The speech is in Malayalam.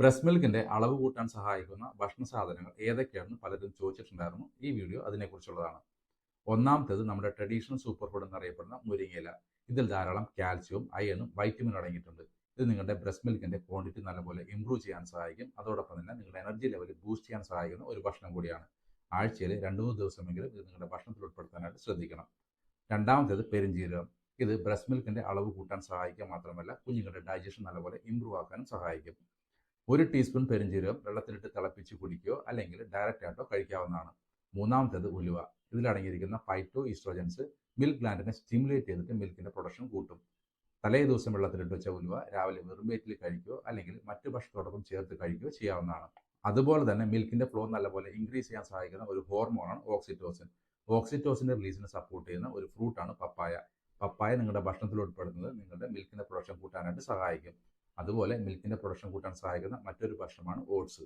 ബ്രസ്റ്റ് മിൽക്കിന്റെ അളവ് കൂട്ടാൻ സഹായിക്കുന്ന ഭക്ഷണ സാധനങ്ങൾ ഏതൊക്കെയാണെന്ന് പലരും ചോദിച്ചിട്ടുണ്ടായിരുന്നു. ഈ വീഡിയോ അതിനെക്കുറിച്ചുള്ളതാണ്. ഒന്നാമത്തേത് നമ്മുടെ ട്രഡീഷണൽ സൂപ്പർ ഫുഡ് എന്നറിയപ്പെടുന്ന മുരിങ്ങയില. ഇതിൽ ധാരാളം കാൽസ്യവും അയണും വൈറ്റമിനും അടങ്ങിയിട്ടുണ്ട്. ഇത് നിങ്ങളുടെ ബ്രസ്റ്റ് മിൽക്കിന്റെ ക്വാണ്ടിറ്റി നല്ലപോലെ ഇംപ്രൂവ് ചെയ്യാൻ സഹായിക്കും. അതോടൊപ്പം തന്നെ നിങ്ങളുടെ എനർജി ലെവൽ ബൂസ്റ്റ് ചെയ്യാൻ സഹായിക്കുന്ന ഒരു ഭക്ഷണം കൂടിയാണ്. ആഴ്ചയിൽ രണ്ട് മൂന്ന് ദിവസമെങ്കിലും ഇത് നിങ്ങളുടെ ഭക്ഷണത്തിൽ ഉൾപ്പെടുത്താനായിട്ട് ശ്രദ്ധിക്കണം. രണ്ടാമത്തേത് പെരിഞ്ജീരകം ഇത് ബ്രസ്റ്റ് മിൽക്കിന്റെ അളവ് കൂട്ടാൻ സഹായിക്കുക മാത്രമല്ല കുഞ്ഞുങ്ങളുടെ ഡൈജഷൻ നല്ലപോലെ ഇംപ്രൂവ് ആക്കാനും സഹായിക്കും. ഒരു ടീസ്പൂൺ പെരിഞ്ജീരകം വെള്ളത്തിലിട്ട് തിളപ്പിച്ച് കുടിക്കുകയോ അല്ലെങ്കിൽ ഡയറക്റ്റ് ആയിട്ടോ കഴിക്കാവുന്നതാണ്. മൂന്നാമത്തേത് ഉലുവ. ഇതിലടങ്ങിയിരിക്കുന്ന ഫൈറ്റോ ഈസ്ട്രോജൻസ് മിൽക്ക് ഗ്ലാൻഡിനെ സ്റ്റിമുലേറ്റ് ചെയ്തിട്ട് മിൽക്കിന്റെ പ്രൊഡക്ഷൻ കൂട്ടും. തലേ ദിവസം വെള്ളത്തിലിട്ട് വെച്ച ഉലുവ രാവിലെ വെറും വയറ്റിൽ കഴിക്കുകയോ അല്ലെങ്കിൽ മറ്റു ഭക്ഷണത്തോടൊപ്പം ചേർത്ത് കഴിക്കുകയോ ചെയ്യാവുന്നതാണ്. അതുപോലെ തന്നെ മിൽക്കിന്റെ ഫ്ലോ നല്ലപോലെ ഇൻക്രീസ് ചെയ്യാൻ സഹായിക്കുന്ന ഒരു ഹോർമോണാണ് ഓക്സിറ്റോസിൻ ഓക്സിറ്റോസിന്റെ റിലീസിനെ സപ്പോർട്ട് ചെയ്യുന്ന ഒരു ഫ്രൂട്ടാണ് പപ്പായ. പപ്പായ നിങ്ങളുടെ ഭക്ഷണത്തിൽ ഉൾപ്പെടുന്നത് നിങ്ങളുടെ മിൽക്കിന്റെ പ്രൊഡക്ഷൻ കൂട്ടാനായിട്ട് സഹായിക്കും. അതുപോലെ മിൽക്കിന്റെ പ്രൊഡക്ഷൻ കൂട്ടാൻ സഹായിക്കുന്ന മറ്റൊരു ഭക്ഷണമാണ് ഓട്സ്